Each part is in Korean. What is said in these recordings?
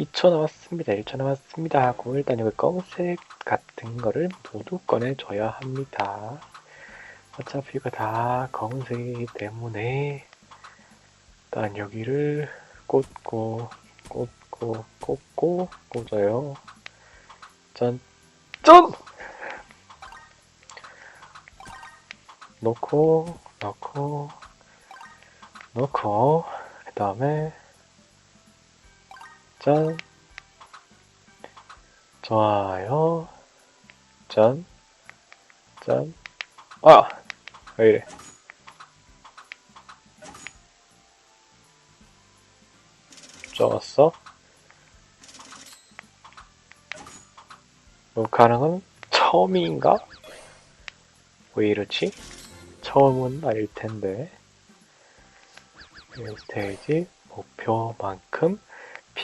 2초 남았습니다. 1초 남았습니다. 하고 일단 여기 검은색 같은 거를 모두 꺼내줘야 합니다. 어차피 이거 다 검은색이기 때문에 일단 여기를 꽂고 꽂고 꽂고 꽂아요. 짠! 짠! 놓고 넣고 넣고 그 다음에 짠 좋아요 짠 짠. 아! 왜 이래. 좋았어. 녹화는 처음인가? 왜 이러지? 처음은 아닐 텐데. 이 스테이지 목표만큼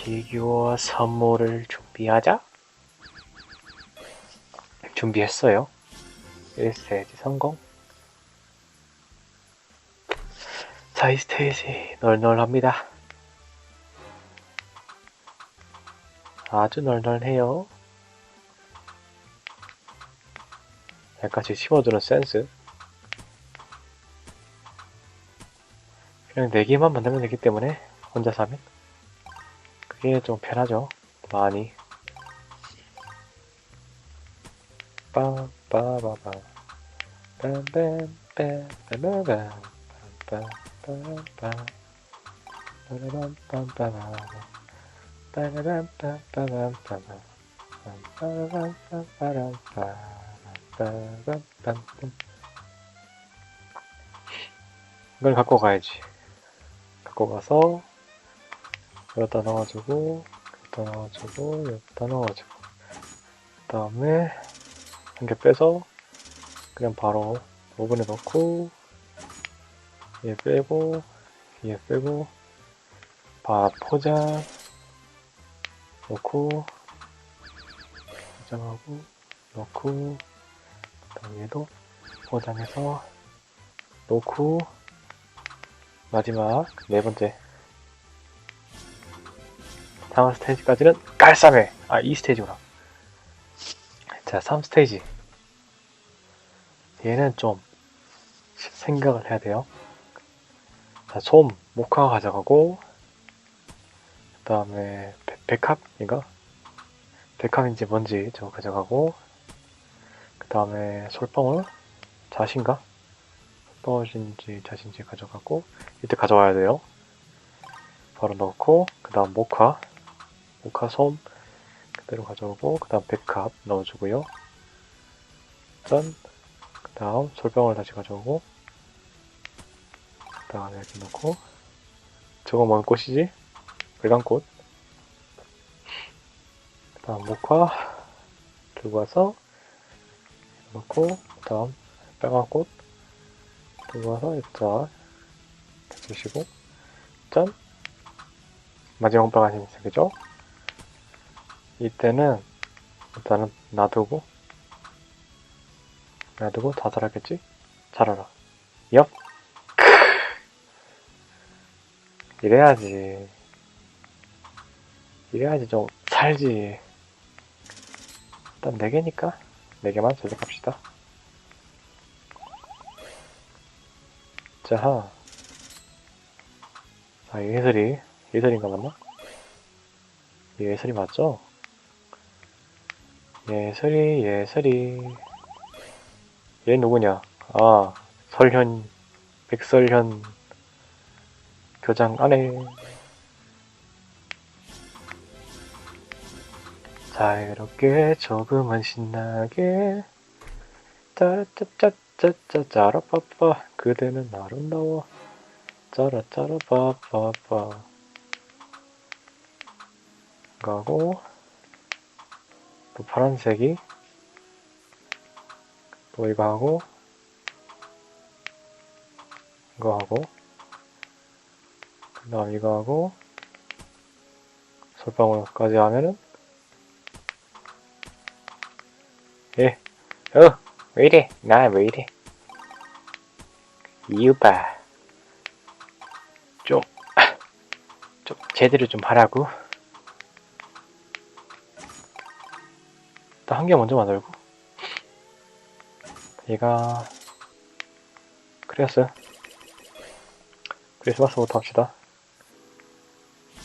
피규어 선물을 준비하자. 준비했어요. 1스테이지 성공. 4스테이지 널널합니다. 아주 널널해요. 약간씩 심어주는 센스. 그냥 4개만 만들면 되기 때문에 혼자서 하면 그게 좀 편하죠. 많이. 빰빰빰빰빰빰 이걸 갖고 가야지. 갖고 가서 여기다 넣어주고 여기다 넣어주고 여기다 넣어주고. 그 다음에 한 개 빼서 그냥 바로 오븐에 넣고 얘 빼고 얘 빼고 밥 포장 넣고 포장하고 넣고 그다음 얘도 포장해서 넣고 마지막 네 번째 다음 스테이지까지는 깔쌈해 아이 스테이지구나. 자 3스테이지. 얘는 좀 생각을 해야 돼요. 자, 솜, 모카 가져가고 그 다음에 백합인가? 백합인지 뭔지 저거 가져가고 그 다음에 솔방울? 자신가? 솔방울인지 자신지 가져가고 이때 가져와야 돼요. 바로 넣고 그 다음 모카 모카 솜 그대로 가져오고 그 다음 백합 넣어주고요 짠! 그 다음 솔방울 다시 가져오고 그 다음에 이렇게 넣고 저거 뭔 꽃이지? 빨간꽃 그 다음 목화 들고 와서 넣고 그 다음 빨간꽃 들고 와서 일단 주시고 짠! 마지막 빨간색이 생기죠? 이때는 일단은 놔두고 놔두고 다 자라겠지? 자라라 엽! 이래야지 이래야지 좀 살지 일단 4개니까 4개만 제작합시다 자, 아, 예설이, 예설인가 맞나? 예설이 맞죠? 예설이, 예설이. 얘 누구냐? 아, 설현, 백설현, 교장 안에. 자, 이렇게 조금은 신나게. 짜라짜짜짜짜, 짜라빠빠. 그대는 아름다워. 짜라짜라빠빠빠. 가고, 또 파란색이 또 이거 하고 이거 하고 그 다음 이거 하고 솔방울까지 하면은 예, 어, 왜 이래? 나 왜 이래? 이유봐 좀, 좀 제대로 좀 하라고 한 개 먼저 만들고. 얘가 크리어스 크리스마스부터 합시다.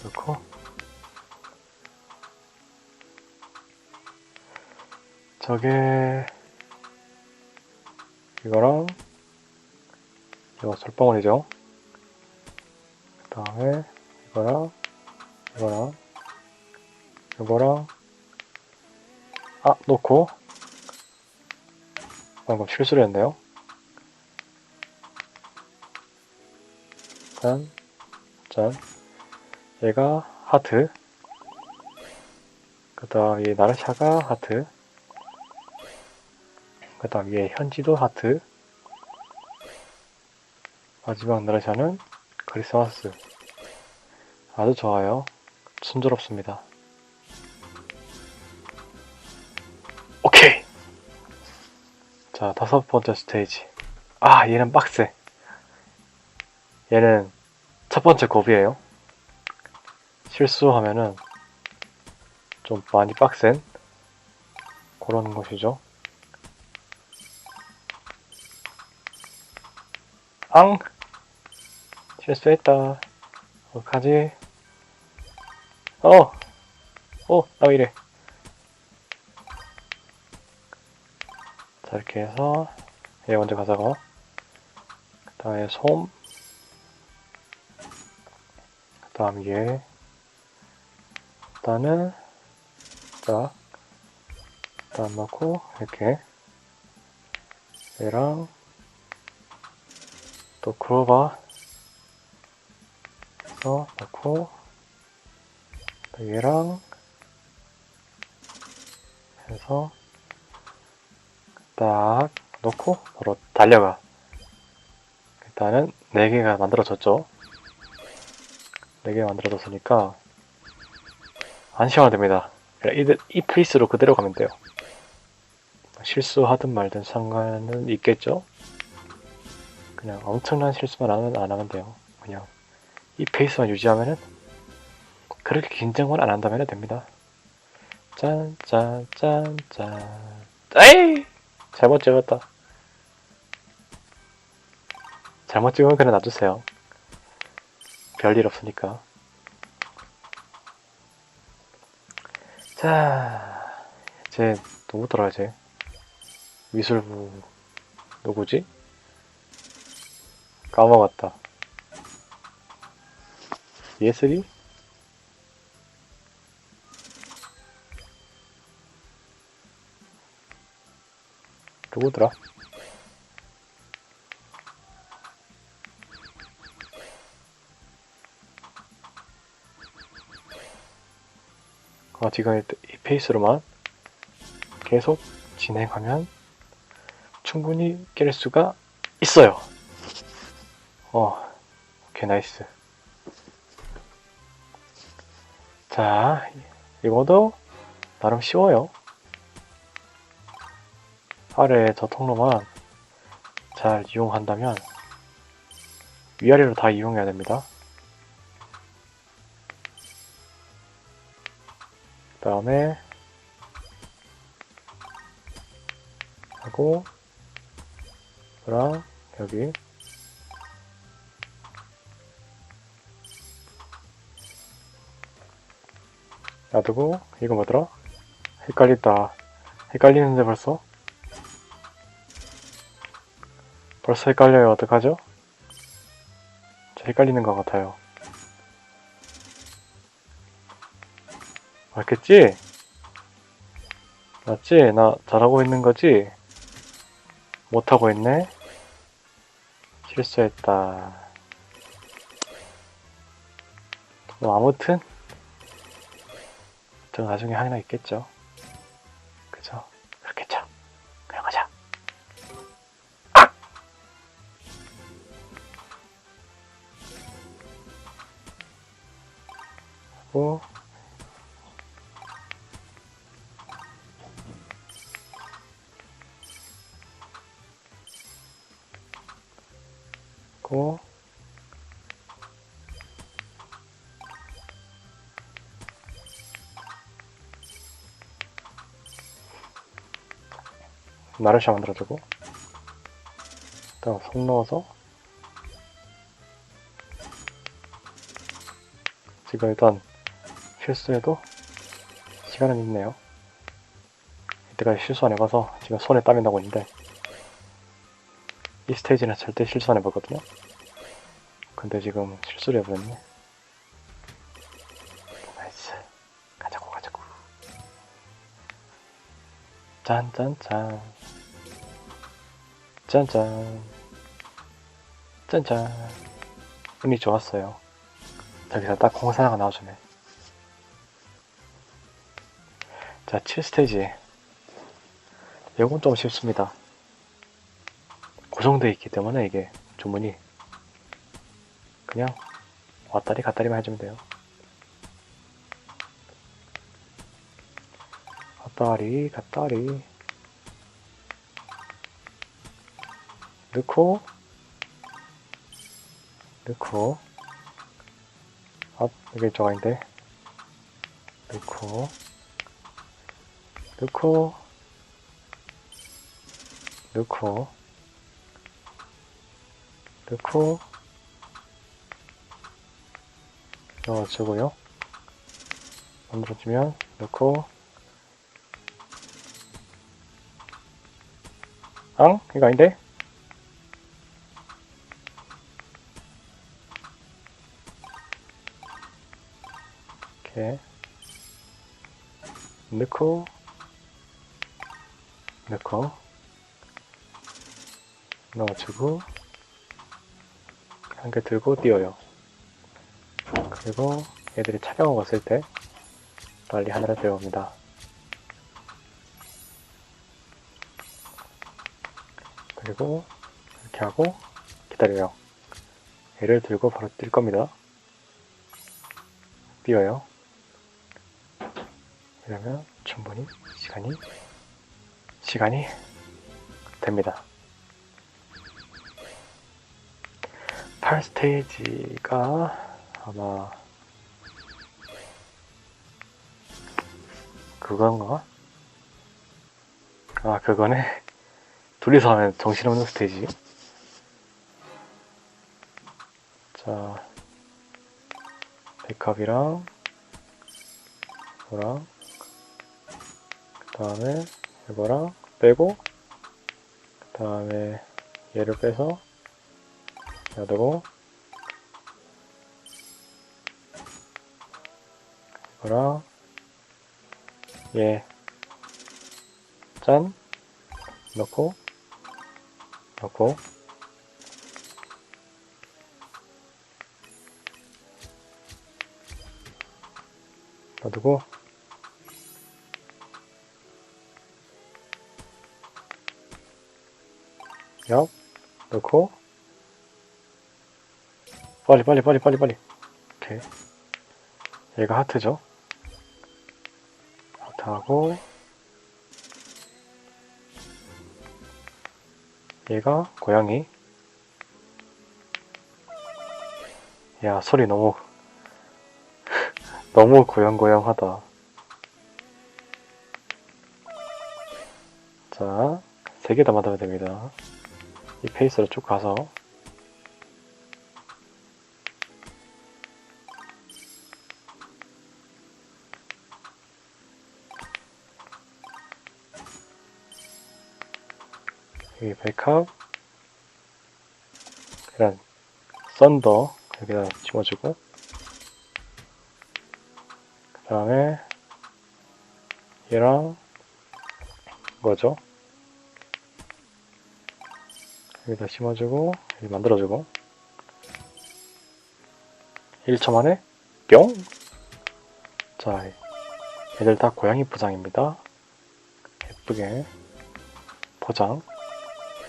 넣고. 저게 이거랑 이거 솔방울이죠 그 다음에 이거랑 놓고 방금 실수를 했네요. 짠, 짠. 얘가 하트. 그 다음 이 나르샤가 하트. 그 다음 얘 현지도 하트. 마지막 나르샤는 크리스마스. 아주 좋아요. 순조롭습니다 자 다섯 번째 스테이지. 아 얘는 빡세. 얘는 첫 번째 고비예요. 실수하면은 좀 많이 빡센 그런 것이죠. 앙! 실수했다. 어떡하지? 어! 어! 나 왜 이래 자 이렇게 해서 얘 먼저 가져가. 그 다음에 솜. 그 다음 얘 일단은 자 일단 넣고 이렇게 얘랑 또 그로바 해서 넣고 또 얘랑 해서 딱 넣고 바로 달려가. 일단은 4개가 만들어졌죠. 4개 만들어졌으니까 안심하면 됩니다. 이, 이 페이스로 그대로 가면 돼요. 실수하든 말든 상관은 있겠죠? 그냥 엄청난 실수만 안 하면, 안 하면 돼요. 그냥 이 페이스만 유지하면은 그렇게 긴장을 안 한다면 됩니다. 짠 짠 짠짠. 에이 잘못 찍었다. 잘못 찍으면 그냥 놔두세요. 별일 없으니까. 자 이제 누구더라 이제? 미술부 누구지? 까먹었다. 예슬이? 누구더라? 아, 지금 이- 이 페이스로만 계속 진행하면 충분히 깰 수가 있어요. 어, 오케이, 나이스. 자, 이거도 나름 쉬워요. 아래 저 통로만 잘 이용한다면 위아래로 다 이용해야 됩니다. 그 다음에 하고 그랑 여기 놔두고 이거 뭐더라? 헷갈린다 헷갈리는데 벌써? 벌써 헷갈려요 어떡하죠? 저 헷갈리는 것 같아요 맞겠지? 맞지? 나 잘하고 있는 거지? 못하고 있네? 실수했다. 뭐, 아무튼, 저 나중에 하나 있겠죠. 하고, 고. 나르샤 만들어주고. 일단 손 넣어서. 지금 일단 실수해도 시간은 있네요. 이때까지 실수 안 해봐서 지금 손에 땀이 나고 있는데 이 스테이지는 절대 실수 안 해보거든요. 근데 지금 실수를 해버렸네 나이스. 가자고 가자고. 짠짠짠. 짠짠. 짠짠. 운이 좋았어요. 저기서 딱 공사가 나와주네 자 7스테이지. 이건 좀 쉽습니다. 고정되어 있기 때문에 이게 주문이 그냥 왔다리 갔다리만 해주면 돼요. 왔다리 갔다리. 넣고 넣고. 아 이게 이쪽 아닌데. 넣고 넣고 넣고 넣고 넣어주고요 만들어주면 넣고 앙? 이거 아닌데? 이렇게 넣고 넣고 넣어주고 한 개 들고 띄워요. 그리고 얘들이 촬영을 왔을 때 빨리 하늘에 들어옵니다. 그리고 이렇게 하고 기다려요. 얘를 들고 바로 뛸 겁니다. 띄워요. 이러면 충분히 시간이 시간이 됩니다. 8스테이지가 아마 그건가? 아 그거네. 둘이서 하면 정신없는 스테이지. 자 백합이랑 이거랑 그 다음에 이거랑 빼고 그 다음에 얘를 빼서 놔두고 이거랑 얘짠 넣고 넣고. 놔두고 얍 넣고. 빨리 빨리 빨리 빨리 빨리. 오케이. 얘가 하트죠? 하트하고. 얘가 고양이. 야 소리 너무 너무 고양고양하다. 자 세 개다 만들면 됩니다 이 페이스로 쭉 가서. 여기 백합. 그냥 썬더. 여기다 집어주고. 그 다음에 얘랑 이거죠 여기다 심어주고 여기 만들어주고. 1초 만에 뿅! 자 얘들 다 고양이 포장입니다. 예쁘게 포장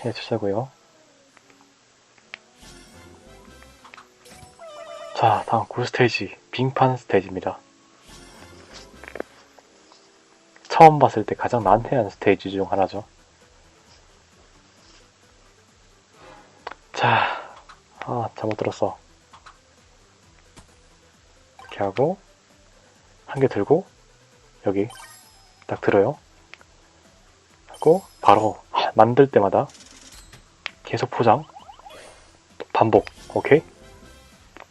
해주자고요. 자 다음 9스테이지 빙판 스테이지입니다. 처음 봤을 때 가장 난해한 스테이지 중 하나죠 잘못 들었어. 이렇게 하고, 한 개 들고, 여기, 딱 들어요. 하고, 바로, 아, 만들 때마다 계속 포장 반복 오케이?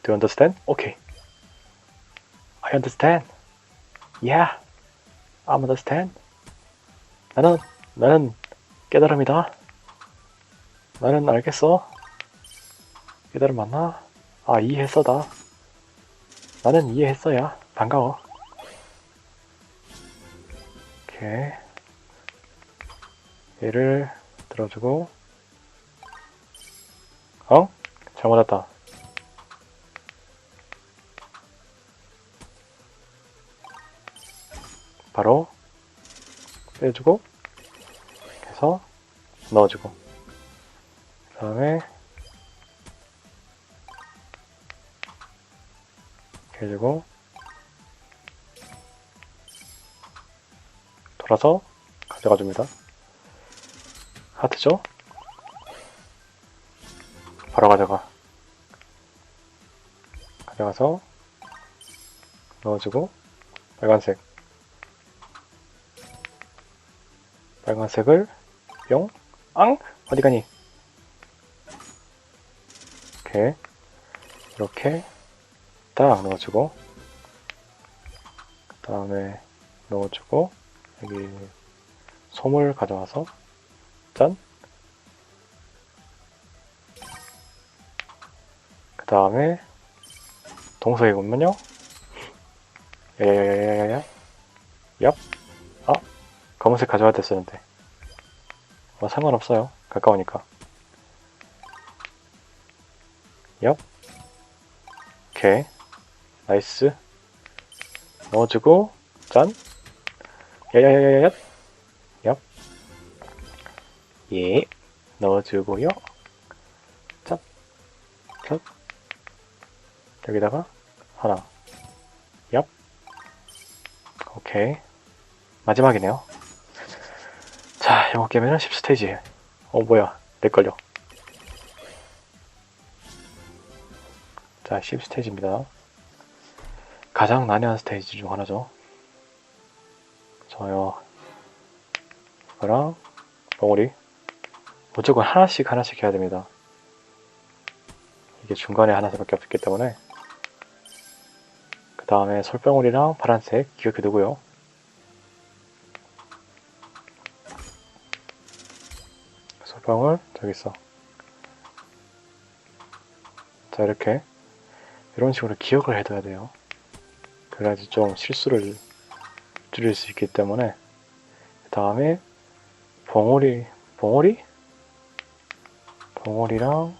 Do you understand? 오케이 I understand Yeah I understand 나는 나는 깨달음이다 나는 알겠어 깨달음 맞나? 아 이해했어다. 나는 이해했어야. 반가워. 오케이. 얘를 들어주고. 어? 잘못 왔다. 바로 빼주고 해서 넣어주고. 그 다음에 해주고 돌아서 가져가 줍니다 하트죠? 바로 가져가 가져가서 넣어주고 빨간색 빨간색을 뿅 앙! 어디 가니? 이렇게 이렇게 딱 넣어주고. 그 다음에 넣어주고 여기 솜을 가져와서 짠! 그 다음에 동석이 보면요. 야야야야야야. 얍. 아! 검은색 가져와야 됐었는데. 뭐 상관없어요. 가까우니까. 얍. 오케이 나이스 넣어주고 짠 야야야야야 얍 예, 넣어주고요. 짭, 짭. 여기다가 하나. 얍. 오케이. 마지막이네요. 자, 영어 게임에는 10스테이지. 어, 뭐야. 내 걸려. 자, 10스테이지입니다. 가장 난해한 스테이지 중 하나죠. 저요. 이거랑 덩어리. 무조건 하나씩 하나씩 해야 됩니다. 이게 중간에 하나밖에 없기 때문에 그 다음에 솔방울이랑 파란색 기억해 두고요. 솔방울 저기 있어. 자 이렇게 이런 식으로 기억을 해둬야 돼요. 그래야지 좀 실수를 줄일 수 있기 때문에 그 다음에 봉오리 봉오리? 봉오리랑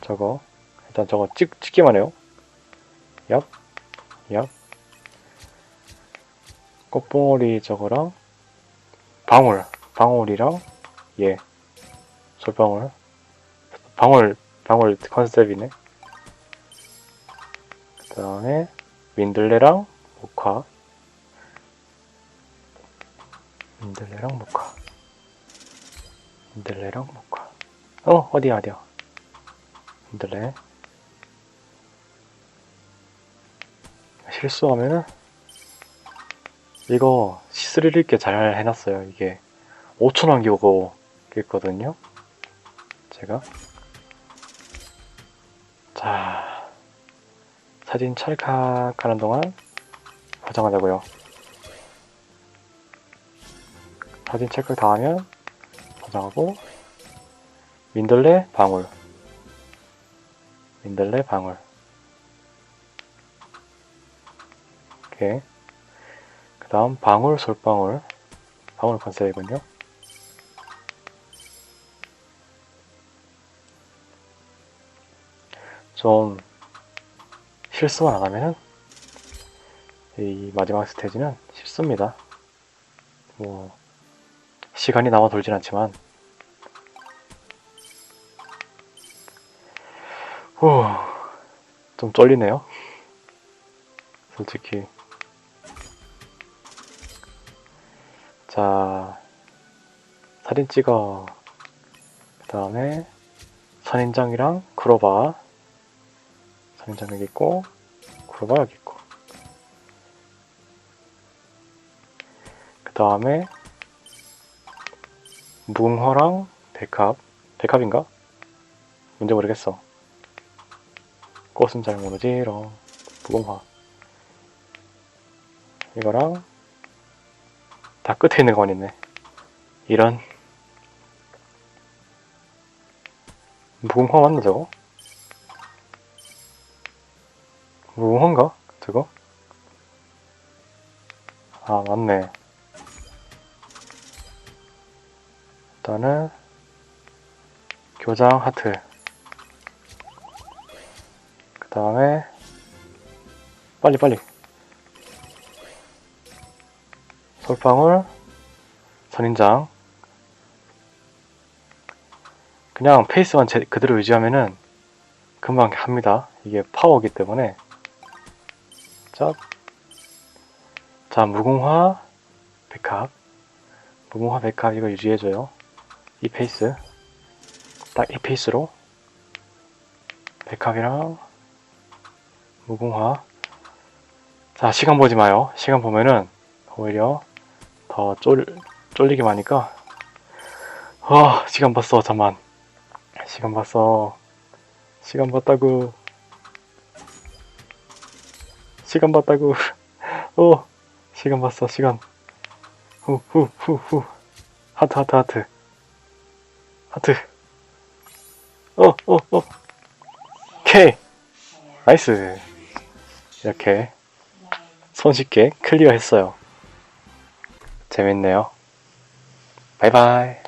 저거 일단 저거 찍, 찍기만 해요. 얍, 얍. 꽃봉오리 저거랑 방울 방울이랑 얘 솔방울. 방울 방울 컨셉이네 그 다음에 민들레랑 목화 민들레랑 목화 민들레랑 목화 어 어디야 어디야? 민들레. 실수하면은 이거 스릴 있게 잘 해놨어요. 이게 5천 남기고 있거든요. 제가. 자 사진 찰칵하는 동안 화장하자고요. 사진 찰칵 다 하면 화장하고 민들레 방울. 민들레 방울. 오케이. 그 다음 방울 솔방울. 방울 컨셉이군요. 좀 실수만 안 하면은 이 마지막 스테이지는 쉽습니다 뭐 시간이 남아 돌진 않지만 후, 좀 쫄리네요. 솔직히. 자, 사진 찍어. 그 다음에 선인장이랑 크로바. 선인장 여기 있고, 크로바 여기 있고. 그 다음에 뭉허랑 백합 백합인가? 뭔지 모르겠어 꽃은 잘 모르지롱 무궁화 이거랑 다 끝에 있는 건 있네 이런 무궁화 맞나 저거? 무궁화인가? 저거? 아 맞네. 일단은 교장 하트. 그 다음에 빨리 빨리. 솔방울 선인장. 그냥 페이스만 제- 그대로 유지하면은 금방 합니다. 이게 파워이기 때문에 자, 자 무궁화 백합. 무궁화 백합 이거 유지해줘요. 이 페이스. 딱 이 페이스로. 백합이랑 무궁화. 자 시간 보지 마요. 시간 보면은 오히려 더 쫄, 쫄리게 하니까. 아 시간 봤어 잠만. 시간 봤어. 시간 봤다고 시간 봤다고. 어 시간 봤어 시간. 후 후 후 후. 하트 하트 하트. 하트. 어 어어. K. 나이스. 이렇게 손쉽게 클리어 했어요. 재밌네요. 바이바이